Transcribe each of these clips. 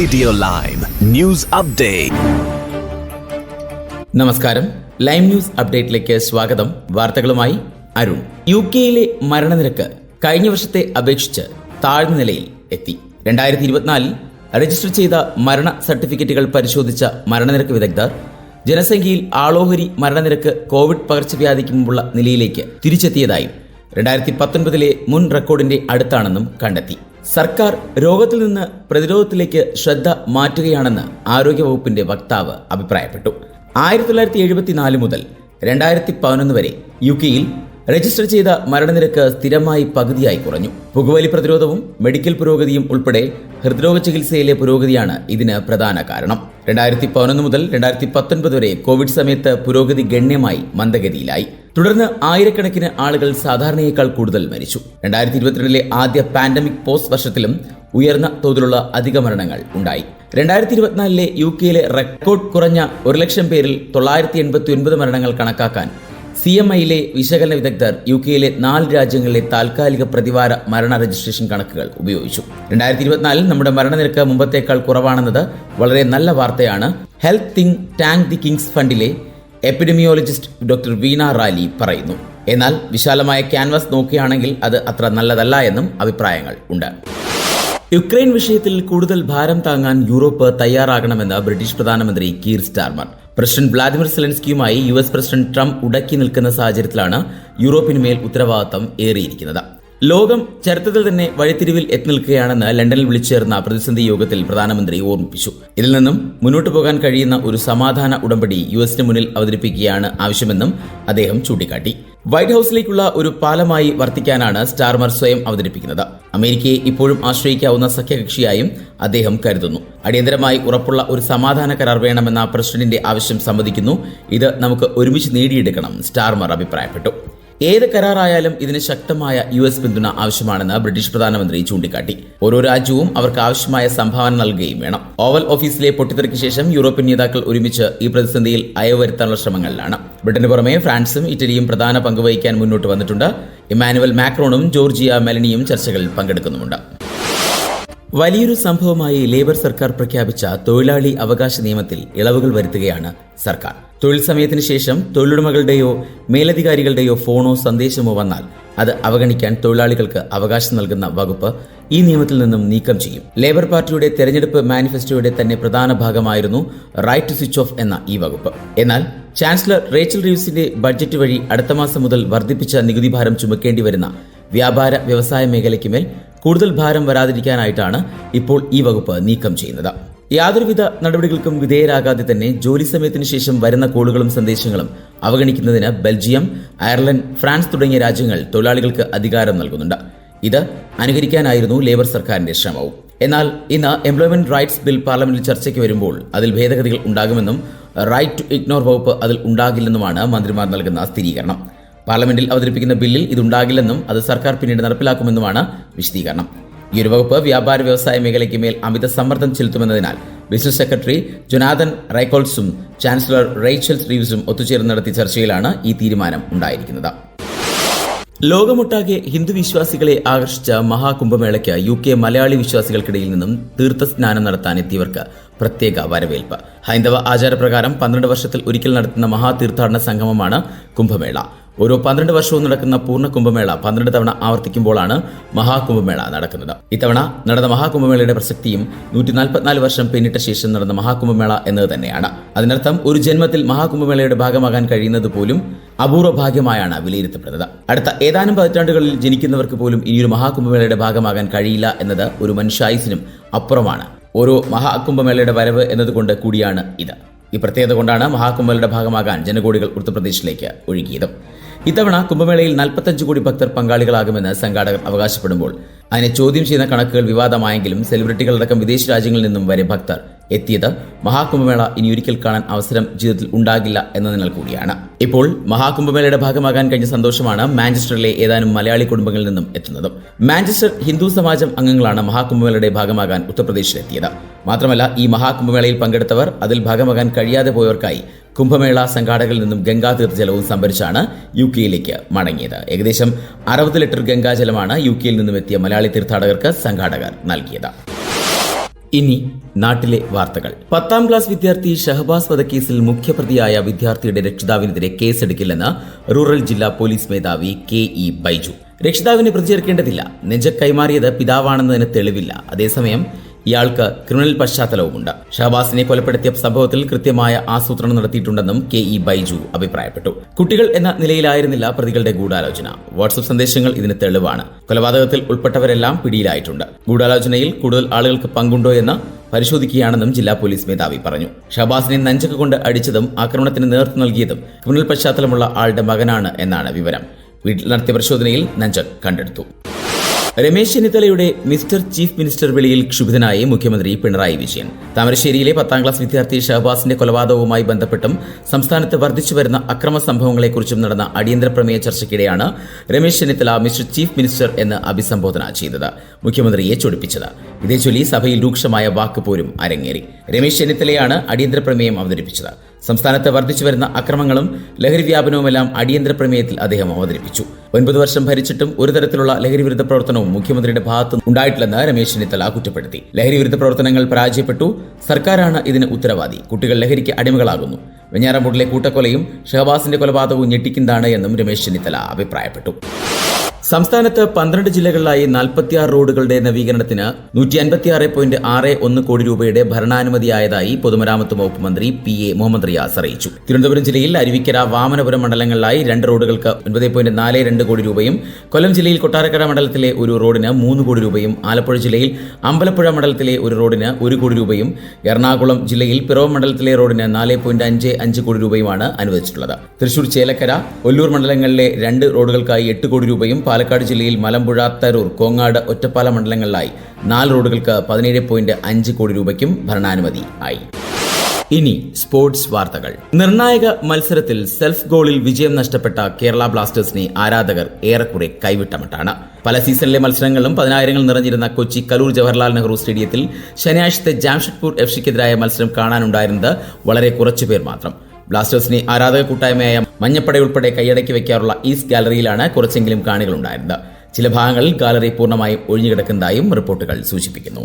Radio lime news update നമസ്കാരം. Lime news അപ്ഡേറ്റിലേക്ക് സ്വാഗതം. വാർത്തകളുമായി അരുൺ. യു കെയിലെ മരണനിരക്ക് കഴിഞ്ഞ വർഷത്തെ അപേക്ഷിച്ച് താഴ്ന്ന നിലയിൽ എത്തി. രണ്ടായിരത്തി ഇരുപത്തിനാലിൽ രജിസ്റ്റർ ചെയ്ത മരണ സർട്ടിഫിക്കറ്റുകൾ പരിശോധിച്ച മരണനിരക്ക് വിദഗ്ധർ ജനസംഖ്യയിൽ ആളോഹരി മരണനിരക്ക് കോവിഡ് പകർച്ചവ്യാധിക്ക് മുമ്പുള്ള നിലയിലേക്ക് തിരിച്ചെത്തിയതായും രണ്ടായിരത്തി പത്തൊൻപതിലെ മുൻ റെക്കോർഡിന്റെ അടുത്താണെന്നും കണ്ടെത്തി. സർക്കാർ രോഗത്തിൽ നിന്ന് പ്രതിരോധത്തിലേക്ക് ശ്രദ്ധ മാറ്റുകയാണെന്ന് ആരോഗ്യവകുപ്പിന്റെ വക്താവ് അഭിപ്രായപ്പെട്ടു. ആയിരത്തി തൊള്ളായിരത്തി എഴുപത്തിനാല് മുതൽ രണ്ടായിരത്തി പതിനൊന്ന് വരെ യു കെയിൽ രജിസ്റ്റർ ചെയ്ത മരണനിരക്ക് സ്ഥിരമായി പകുതിയായി കുറഞ്ഞു. പുകവലി പ്രതിരോധവും മെഡിക്കൽ പുരോഗതിയും ഉൾപ്പെടെ ഹൃദ്രോഗ ചികിത്സയിലെ പുരോഗതിയാണ് ഇതിന് പ്രധാന കാരണം. രണ്ടായിരത്തി പതിനൊന്ന് മുതൽ രണ്ടായിരത്തി പത്തൊൻപത് വരെ കോവിഡ് സമയത്ത് പുരോഗതി ഗണ്യമായി മന്ദഗതിയിലായി. തുടർന്ന് ആയിരക്കണക്കിന് ആളുകൾ സാധാരണയേക്കാൾ കൂടുതൽ മരിച്ചു. രണ്ടായിരത്തി ഇരുപത്തിരണ്ടിലെ ആദ്യ പാൻഡമിക് പോസ്റ്റ് വർഷത്തിലും ഉയർന്ന തോതിലുള്ള അധിക മരണങ്ങൾ ഉണ്ടായി. രണ്ടായിരത്തി ഇരുപത്തിനാലിലെ യു കെയിലെ റെക്കോർഡ് കുറഞ്ഞ ഒരു ലക്ഷം പേരിൽ തൊള്ളായിരത്തി എൺപത്തി ഒൻപത് മരണങ്ങൾ കണക്കാക്കാൻ സി എം ഐയിലെ വിശകലന വിദഗ്ധർ യു കെയിലെ നാല് രാജ്യങ്ങളിലെ താൽക്കാലിക പ്രതിവാര മരണ രജിസ്ട്രേഷൻ കണക്കുകൾ ഉപയോഗിച്ചു. രണ്ടായിരത്തി ഇരുപത്തിനാലിൽ നമ്മുടെ മരണനിരക്ക് മുമ്പത്തേക്കാൾ കുറവാണെന്നത് വളരെ നല്ല വാർത്തയാണ്. Health think tank the King's ഫണ്ടിലെ epidemiologist doctor Veena Raleigh പറയുന്നു. എന്നാൽ വിശാലമായ ക്യാൻവാസ് നോക്കുകയാണെങ്കിൽ അത് അത്ര നല്ലതല്ല എന്നും അഭിപ്രായങ്ങൾ ഉണ്ട്. യുക്രൈൻ വിഷയത്തിൽ കൂടുതൽ ഭാരം താങ്ങാൻ യൂറോപ്പ് തയ്യാറാകണമെന്ന് ബ്രിട്ടീഷ് പ്രധാനമന്ത്രി കീർ സ്റ്റാർമർ. പ്രസിഡന്റ് വ്ളാദിമിർ സെലൻസ്കിയുമായി യു എസ് പ്രസിഡന്റ് ട്രംപ് ഉടക്കി നിൽക്കുന്ന സാഹചര്യത്തിലാണ് യൂറോപ്പിന് മേൽ ഉത്തരവാദിത്തം ഏറിയിരിക്കുന്നത്. ലോകം ചരിത്രത്തിൽ തന്നെ വഴിത്തിരിവിൽ എത്തി നിൽക്കുകയാണെന്ന് ലണ്ടനിൽ വിളിച്ചേർന്ന പ്രതിസന്ധി യോഗത്തിൽ പ്രധാനമന്ത്രി ഓർമ്മിപ്പിച്ചു. ഇതിൽ നിന്നും മുന്നോട്ടു പോകാൻ കഴിയുന്ന ഒരു സമാധാന ഉടമ്പടി യു എസിന് മുന്നിൽ അവതരിപ്പിക്കുകയാണ് ആവശ്യമെന്നും അദ്ദേഹം ചൂണ്ടിക്കാട്ടി. വൈറ്റ് ഹൌസിലേക്കുള്ള ഒരു പാലമായി വർത്തിക്കാനാണ് സ്റ്റാർമർ സ്വയം അവതരിപ്പിക്കുന്നത്. അമേരിക്കയെ ഇപ്പോഴും ആശ്രയിക്കാവുന്ന സഖ്യകക്ഷിയായും അദ്ദേഹം കരുതുന്നു. അടിയന്തരമായി ഉറപ്പുള്ള ഒരു സമാധാന കരാർ വേണമെന്ന പ്രസിഡന്റിന്റെ ആവശ്യം സമ്മതിക്കുന്നു. ഇത് നമുക്ക് ഒരുമിച്ച് നേടിയെടുക്കണം സ്റ്റാർമർ അഭിപ്രായപ്പെട്ടു. ഏത് കരാറായാലും ഇതിന് ശക്തമായ യു എസ് പിന്തുണ ആവശ്യമാണെന്ന് ബ്രിട്ടീഷ് പ്രധാനമന്ത്രി ചൂണ്ടിക്കാട്ടി. ഓരോ രാജ്യവും അവർക്ക് ആവശ്യമായ സംഭാവന നൽകുകയും വേണം. ഓവൽ ഓഫീസിലെ പൊട്ടിത്തെറിക്ക് ശേഷം യൂറോപ്യൻ നേതാക്കൾ ഒരുമിച്ച് ഈ പ്രതിസന്ധിയിൽ അയവ് വരുത്താനുള്ള ശ്രമങ്ങളിലാണ്. ബ്രിട്ടന് പുറമെ ഫ്രാൻസും ഇറ്റലിയും പ്രധാന പങ്കുവഹിക്കാൻ മുന്നോട്ട് വന്നിട്ടുണ്ട്. ഇമാനുവൽ മാക്രോണും ജോർജിയ മെലനിയും ചർച്ചകളിൽ പങ്കെടുക്കുന്നുമുണ്ട്. വലിയൊരു സംഭവമായി ലേബർ സർക്കാർ പ്രഖ്യാപിച്ച തൊഴിലാളി അവകാശ നിയമത്തിൽ ഇളവുകൾ വരുത്തുകയാണ് സർക്കാർ. തൊഴിൽ സമയത്തിന് ശേഷം തൊഴിലുടമകളുടെയോ മേലധികാരികളുടെയോ ഫോണോ സന്ദേശമോ വന്നാൽ അത് അവഗണിക്കാൻ തൊഴിലാളികൾക്ക് അവകാശം നൽകുന്ന വകുപ്പ് ഈ നിയമത്തിൽ നിന്നും നീക്കം ചെയ്യും. ലേബർ പാർട്ടിയുടെ തെരഞ്ഞെടുപ്പ് മാനിഫെസ്റ്റോയുടെ തന്നെ പ്രധാന ഭാഗമായിരുന്നു റൈറ്റ് ടു സ്വിച്ച് ഓഫ് എന്ന ഈ വകുപ്പ്. എന്നാൽ ചാൻസലർ റേച്ചൽ റീവ്സിന്റെ ബഡ്ജറ്റ് വഴി അടുത്ത മാസം മുതൽ വർദ്ധിപ്പിച്ച നികുതി ഭാരം ചുമക്കേണ്ടി വരുന്ന വ്യാപാര വ്യവസായ മേഖലയ്ക്ക് മേൽ കൂടുതൽ ഭാരം വരാതിരിക്കാനായിട്ടാണ് ഇപ്പോൾ ഈ വകുപ്പ് നീക്കം ചെയ്യുന്നത്. യാതൊരുവിധ നടപടികൾക്കും വിധേയരാകാതെ തന്നെ ജോലി സമയത്തിന് ശേഷം വരുന്ന കോളുകളും സന്ദേശങ്ങളും അവഗണിക്കുന്നതിന് ബെൽജിയം അയർലൻഡ് ഫ്രാൻസ് തുടങ്ങിയ രാജ്യങ്ങൾ തൊഴിലാളികൾക്ക് അധികാരം നൽകുന്നുണ്ട്. ഇത് അനുകരിക്കാനായിരുന്നു ലേബർ സർക്കാരിന്റെ ശ്രമവും. എന്നാൽ ഇന്ന് എംപ്ലോയ്മെന്റ് റൈറ്റ്സ് ബിൽ പാർലമെന്റിൽ ചർച്ചയ്ക്ക് വരുമ്പോൾ അതിൽ ഭേദഗതികൾ ഉണ്ടാകുമെന്നും റൈറ്റ് ടു ഇഗ്നോർ വകുപ്പ് അതിൽ ഉണ്ടാകില്ലെന്നുമാണ് മന്ത്രിമാർ നൽകുന്ന സ്ഥിരീകരണം. പാർലമെന്റിൽ അവതരിപ്പിക്കുന്ന ബില്ലിൽ ഇതുണ്ടാകില്ലെന്നും അത് സർക്കാർ പിന്നീട് നടപ്പിലാക്കുമെന്നുമാണ് വിശദീകരണം. ഈ ഒരു വകുപ്പ് വ്യാപാര വ്യവസായ മേഖലയ്ക്ക് മേൽ അമിത സമ്മർദ്ദം ചെലുത്തുമെന്നതിനാൽ ബിസിനസ് സെക്രട്ടറി ജൊനാഥൻ റൈക്കോൾസും ചാൻസലർ റേച്ചൽ റീവ്സും ഒത്തുചേർന്ന് നടത്തിയ ചർച്ചയിലാണ് ഈ തീരുമാനം ഉണ്ടായിരിക്കുന്നത്. ലോകമൊട്ടാകെ ഹിന്ദു വിശ്വാസികളെ ആകർഷിച്ച മഹാകുംഭമേളയ്ക്ക് യു കെ മലയാളി വിശ്വാസികൾക്കിടയിൽ നിന്നും തീർത്ഥസ്നാനം നടത്താൻ എത്തിയവർക്ക് പ്രത്യേക വരവേൽപ്പ്. ഹൈന്ദവ ആചാരപ്രകാരം പന്ത്രണ്ട് വർഷത്തിൽ ഒരിക്കൽ നടത്തുന്ന മഹാതീർത്ഥാടന സംഗമമാണ് കുംഭമേള. ഓരോ പന്ത്രണ്ട് വർഷവും നടക്കുന്ന പൂർണ കുംഭമേള പന്ത്രണ്ട് തവണ ആവർത്തിക്കുമ്പോഴാണ് മഹാകുംഭമേള നടക്കുന്നത്. ഇത്തവണ നടന്ന മഹാകുംഭമേളയുടെ പ്രസക്തിയും നൂറ്റി നാൽപ്പത്തിനാല് വർഷം പിന്നിട്ട ശേഷം നടന്ന മഹാകുംഭമേള എന്നത് തന്നെയാണ്. അതിനർത്ഥം ഒരു ജന്മത്തിൽ മഹാകുംഭമേളയുടെ ഭാഗമാകാൻ കഴിയുന്നത് പോലും അപൂർവ ഭാഗ്യമായാണ് വിലയിരുത്തപ്പെടുന്നത്. അടുത്ത ഏതാനും പതിറ്റാണ്ടുകളിൽ ജനിക്കുന്നവർക്ക് പോലും ഇനിയൊരു മഹാകുംഭമേളയുടെ ഭാഗമാകാൻ കഴിയില്ല എന്നത് ഒരു മനുഷ്യായുസിനും അപ്പുറമാണ്. ഓരോ മഹാകുംഭമേളയുടെ വരവ് എന്നതുകൊണ്ട് കൂടിയാണ് ഇത്. ഈ പ്രത്യേകത കൊണ്ടാണ് മഹാകുംഭമേളയുടെ ഭാഗമാകാൻ ജനകോടികൾ ഉത്തർപ്രദേശിലേക്ക് ഒഴുകിയത്. ഇത്തവണ കുംഭമേളയിൽ നാൽപ്പത്തഞ്ച് കോടി ഭക്തർ പങ്കാളികളാകുമെന്ന് സംഘാടകർ അവകാശപ്പെടുമ്പോൾ അതിനെ ചോദ്യം ചെയ്യുന്ന കണക്കുകൾ വിവാദമായെങ്കിലും സെലിബ്രിറ്റികളടക്കം വിദേശ രാജ്യങ്ങളിൽ നിന്നും വരെ ഭക്തർ എത്തിയത് മഹാകുംഭമേള ഇനി ഒരിക്കൽ കാണാൻ അവസരം ജീവിതത്തിൽ ഉണ്ടാകില്ല എന്നതിനാൽ കൂടിയാണ്. ഇപ്പോൾ മഹാകുംഭമേളയുടെ ഭാഗമാകാൻ കഴിഞ്ഞ സന്തോഷമാണ് മാഞ്ചസ്റ്ററിലെ ഏതാനും മലയാളി കുടുംബങ്ങളിൽ നിന്നും എത്തുന്നത്. മാഞ്ചസ്റ്റർ ഹിന്ദു സമാജം അംഗങ്ങളാണ് മഹാകുംഭമേളയുടെ ഭാഗമാകാൻ ഉത്തർപ്രദേശിലെത്തിയത്. മാത്രമല്ല ഈ മഹാകുംഭമേളയിൽ പങ്കെടുത്തവർ അതിൽ ഭാഗമാകാൻ കഴിയാതെ പോയവർക്കായി കുംഭമേള സംഘാടകരിൽ നിന്നും ഗംഗാതീർത്ഥ ജലവും സംഭരിച്ചാണ് യു കെയിലേക്ക് മടങ്ങിയത്. ഏകദേശം അറുപത് ലിറ്റർ ഗംഗാജലമാണ് യു കെയിൽ നിന്നും എത്തിയ മലയാളി തീർത്ഥാടകർക്ക് സംഘാടകർ നൽകിയത്. ഇനി നാട്ടിലെ വാർത്തകൾ. പത്താം ക്ലാസ് വിദ്യാർത്ഥി ഷഹബാസ് വധക്കേസിൽ മുഖ്യപ്രതിയായ വിദ്യാർത്ഥിയുടെ രക്ഷിതാവിനെതിരെ കേസെടുക്കില്ലെന്ന് റൂറൽ ജില്ലാ പോലീസ് മേധാവി കെ ഇ ബൈജു. രക്ഷിതാവിനെ പ്രതി ചേർക്കേണ്ടതില്ല നെഞ്ച കൈമാറിയത് പിതാവാണെന്നതിന് തെളിവില്ല. അതേസമയം ഇയാൾക്ക് ക്രിമിനൽ പശ്ചാത്തലവുമുണ്ട്. ഷഹബാസിനെ കൊലപ്പെടുത്തിയ സംഭവത്തിൽ കൃത്യമായ ആസൂത്രണം നടത്തിയിട്ടുണ്ടെന്നും കെ ഇ ബൈജു അഭിപ്രായപ്പെട്ടു. കുട്ടികൾ എന്ന നിലയിലായിരുന്നില്ല പ്രതികളുടെ ഗൂഢാലോചന. വാട്സപ്പ് സന്ദേശങ്ങൾ ഇതിന് തെളിവാണ്. കൊലപാതകത്തിൽ ഉൾപ്പെട്ടവരെല്ലാം പിടിയിലായിട്ടുണ്ട്. ഗൂഢാലോചനയിൽ കൂടുതൽ ആളുകൾക്ക് പങ്കുണ്ടോ എന്ന് പരിശോധിക്കുകയാണെന്നും ജില്ലാ പോലീസ് മേധാവി പറഞ്ഞു. ഷബാസിനെ നഞ്ചക്ക് കൊണ്ട് അടിച്ചതും ആക്രമണത്തിന് നേതൃത്വം നൽകിയതും ക്രിമിനൽ പശ്ചാത്തലമുള്ള ആളുടെ മകനാണ് എന്നാണ് വിവരം. വീട്ടിൽ നടത്തിയ പരിശോധനയിൽ നഞ്ചക് കണ്ടെടുത്തു. രമേശ് ചെന്നിത്തലയുടെ മിസ്റ്റർ ചീഫ് മിനിസ്റ്റർ വിളിയിൽ ക്ഷുഭിതനായി മുഖ്യമന്ത്രി പിണറായി വിജയൻ. താമരശ്ശേരിയിലെ പത്താം ക്ലാസ് വിദ്യാർത്ഥി ഷഹബാസിന്റെ കൊലപാതകവുമായി ബന്ധപ്പെട്ടും സംസ്ഥാനത്ത് വർദ്ധിച്ചുവരുന്ന അക്രമ സംഭവങ്ങളെക്കുറിച്ചും നടന്ന അടിയന്തര പ്രമേയ ചർച്ചയ്ക്കിടെയാണ് Ramesh Chennithala mister chief minister എന്ന് അഭിസംബോധന ചെയ്തത് മുഖ്യമന്ത്രിയെ ചൊടിപ്പിച്ചത്. ഇതേ ചൊല്ലി സഭയിൽ രൂക്ഷമായ വാക്കുപോലും അരങ്ങേറി. രമേശ് ചെന്നിത്തലയാണ് അടിയന്തര പ്രമേയം അവതരിപ്പിച്ചത്. സംസ്ഥാനത്ത് വർദ്ധിച്ചു വരുന്ന അക്രമങ്ങളും ലഹരി വ്യാപനവുമെല്ലാം അടിയന്തര പ്രമേയത്തിൽ അദ്ദേഹം അവതരിപ്പിച്ചു. ഒൻപത് വർഷം ഭരിച്ചിട്ടും ഒരു തരത്തിലുള്ള ലഹരി വിരുദ്ധ പ്രവർത്തനവും മുഖ്യമന്ത്രിയുടെ ഭാഗത്ത് ഉണ്ടായിട്ടില്ലെന്ന് രമേശ് ചെന്നിത്തല കുറ്റപ്പെടുത്തി. ലഹരി വിരുദ്ധ പ്രവർത്തനങ്ങൾ പരാജയപ്പെട്ടു. സർക്കാരാണ് ഇതിന് ഉത്തരവാദി. കുട്ടികൾ ലഹരിക്ക് അടിമകളാകുന്നു. വെഞ്ഞാറമ്പൂട്ടിലെ കൂട്ടക്കൊലയും ഷഹബാസിന്റെ കൊലപാതകവും ഞെട്ടിക്കുന്നതാണ് എന്നും രമേശ് ചെന്നിത്തല അഭിപ്രായപ്പെട്ടു. സംസ്ഥാനത്ത് പന്ത്രണ്ട് ജില്ലകളിലായി നാൽപ്പത്തിയാറ് റോഡുകളുടെ നവീകരണത്തിന് നൂറ്റി അൻപത്തിയാറ് പോയിന്റ് ആറ് ഒന്ന് കോടി രൂപയുടെ ഭരണാനുമതിയായതായി പൊതുമരാമത്ത് വകുപ്പ് മന്ത്രി പി എ മുഹമ്മദ് റിയാസ് അറിയിച്ചു. തിരുവനന്തപുരം ജില്ലയിൽ അരുവിക്കര വാമനപുരം മണ്ഡലങ്ങളിലായി രണ്ട് റോഡുകൾക്ക് ഒൻപത് പോയിന്റ് നാല് രണ്ട് കോടി രൂപയും കൊല്ലം ജില്ലയിൽ കൊട്ടാരക്കര മണ്ഡലത്തിലെ ഒരു റോഡിന് മൂന്ന് കോടി രൂപയും ആലപ്പുഴ ജില്ലയിൽ അമ്പലപ്പുഴ മണ്ഡലത്തിലെ ഒരു റോഡിന് ഒരു കോടി രൂപയും എറണാകുളം ജില്ലയിൽ പിറവം മണ്ഡലത്തിലെ റോഡിന് നാല് പോയിന്റ് അഞ്ച് അഞ്ച് കോടി രൂപയുമാണ് അനുവദിച്ചിട്ടുള്ളത്. തൃശൂർ ചേലക്കര ഒല്ലൂർ മണ്ഡലങ്ങളിലെ രണ്ട് റോഡുകൾക്കായി എട്ട് കോടി രൂപയും പാലക്കാട് ജില്ലയിൽ മലമ്പുഴ തരൂർ കോങ്ങാട് ഒറ്റപ്പാല മണ്ഡലങ്ങളിലായി നാല് റോഡുകൾക്ക് പതിനേഴ് പോയിന്റ് അഞ്ച് കോടി രൂപയ്ക്കും ഭരണാനുമതി ആയി. ഇനി സ്പോർട്സ് വാർത്തകൾ. നിർണായക മത്സരത്തിൽ സെൽഫ് ഗോളിൽ വിജയം നഷ്ടപ്പെട്ട കേരള ബ്ലാസ്റ്റേഴ്സിനെ ആരാധകർ ഏറെക്കുറെ കൈവിട്ടമട്ടാണ്. പല സീസണിലെ മത്സരങ്ങളിലും പതിനായിരങ്ങൾ നിറഞ്ഞിരുന്ന കൊച്ചി കലൂർ ജവഹർലാൽ നെഹ്റു സ്റ്റേഡിയത്തിൽ ശനിയാഴ്ചത്തെ ജാംഷഡ്പൂർ എഫ് സിക്കെതിരായ മത്സരം കാണാനുണ്ടായിരുന്നത് വളരെ കുറച്ചുപേർ മാത്രം. ബ്ലാസ്റ്റേഴ്സിനെ ആരാധക കൂട്ടായ്മയായ മഞ്ഞപ്പട ഉൾപ്പെടെ കൈയടക്കി വയ്ക്കാറുള്ള ഈസ്റ്റ് ഗാലറിയിലാണ് കുറച്ചെങ്കിലും കാണികളുണ്ടായിരുന്നത് ചില ഭാഗങ്ങളിൽ ഗാലറി പൂർണമായും ഒഴിഞ്ഞുകിടക്കുന്നതായും റിപ്പോർട്ടുകൾ സൂചിപ്പിക്കുന്നു.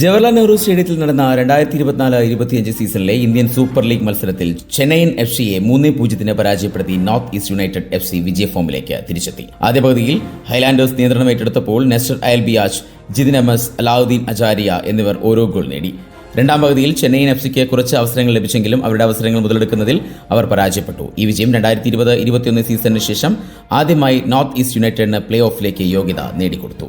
ജവഹർലാൽ നെഹ്റു സ്റ്റേഡിയത്തിൽ നടന്ന രണ്ടായിരത്തി ഇരുപത്തിനാല് ഇരുപത്തിയഞ്ച് സീസണിലെ ഇന്ത്യൻ സൂപ്പർ ലീഗ് മത്സരത്തിൽ ചെന്നൈയിൻ എഫ് സിയെ മൂന്ന് പൂജ്യത്തിന് പരാജയപ്പെടുത്തി North East United F C വിജയ ഫോമിലേക്ക് തിരിച്ചെത്തി. ആദ്യ പകുതിയിൽ ഹൈലാൻഡേഴ്സ് നിയന്ത്രണം ഏറ്റെടുത്തപ്പോൾ നെസ്റ്റർ അയൽബിയാജ് ബിയാജ് എം എസ് അലാവുദ്ദീൻ അജാരിയ എന്നിവർ ഓരോ ഗോൾ നേടി. രണ്ടാം പകുതിയിൽ ചെന്നൈയിൻ എഫ് സിക്ക് കുറച്ച് അവസരങ്ങൾ ലഭിച്ചെങ്കിലും അവരുടെ അവസരങ്ങൾ മുതലെടുക്കുന്നതിൽ അവർ പരാജയപ്പെട്ടു. ഈ വിജയം രണ്ടായിരത്തി ഇരുപത് ഇരുപത്തിയൊന്ന് സീസണിന് ശേഷം ആദ്യമായി നോർത്ത് ഈസ്റ്റ് യുണൈറ്റഡിന് പ്ലേ ഓഫിലേക്ക് യോഗ്യത നേടിക്കൊടുത്തു.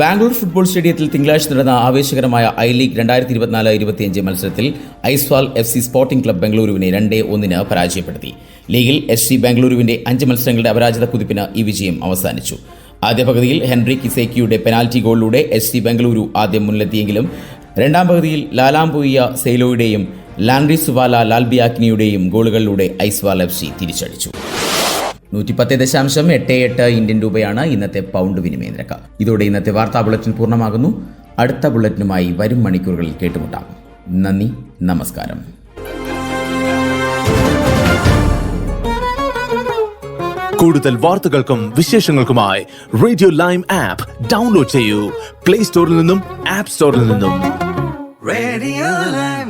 ബാംഗ്ലൂർ ഫുട്ബോൾ സ്റ്റേഡിയത്തിൽ തിങ്കളാഴ്ച നടന്ന ആവേശകരമായ ഐ ലീഗ് രണ്ടായിരത്തി ഇരുപത്തിനാല് ഇരുപത്തിയഞ്ച് മത്സരത്തിൽ Aizawl F C sporting club ബംഗളൂരുവിനെ രണ്ടേ ഒന്നിന് പരാജയപ്പെടുത്തി. ലീഗിൽ എഫ് സി ബാംഗ്ലൂരുവിന്റെ അഞ്ച് മത്സരങ്ങളുടെ അപരാജിത കുതിപ്പിന് ഈ വിജയം അവസാനിച്ചു. ആദ്യ പകുതിയിൽ ഹെൻറി കിസേക്കിയുടെ പെനാൽറ്റി ഗോളിലൂടെ എസ് സി ബംഗളൂരു ആദ്യം മുന്നിലെത്തിയെങ്കിലും രണ്ടാം പകുതിയിൽ ലാലാംപൂയ സെയ്ലോയുടെയും ലാൻഡ്രി സുവാല ലാൽബിയാക്കിനിയുടെയും ഗോളുകളിലൂടെ ഐസ്വാൾ എഫ് സി തിരിച്ചടിച്ചു. നൂറ്റിപ്പത്ത് ദശാംശം എട്ട് എട്ട് ഇന്ത്യൻ രൂപയാണ് ഇന്നത്തെ പൗണ്ട് വിനിമയ നിരക്ക്. ഇതോടെ ഇന്നത്തെ വാർത്താ ബുള്ളറ്റിൻ പൂർണമാകുന്നു. അടുത്ത ബുള്ളറ്റിനുമായി വരും മണിക്കൂറുകളിൽ കേട്ടുമുട്ടാം. നന്ദി നമസ്കാരം. കൂടുതൽ വാർത്തകൾക്കും വിശേഷങ്ങൾക്കുമായി റേഡിയോ ലൈം ആപ്പ് ഡൗൺലോഡ് ചെയ്യൂ. പ്ലേ സ്റ്റോറിൽ നിന്നും ആപ്പ് സ്റ്റോറിൽ നിന്നും. Radio Live.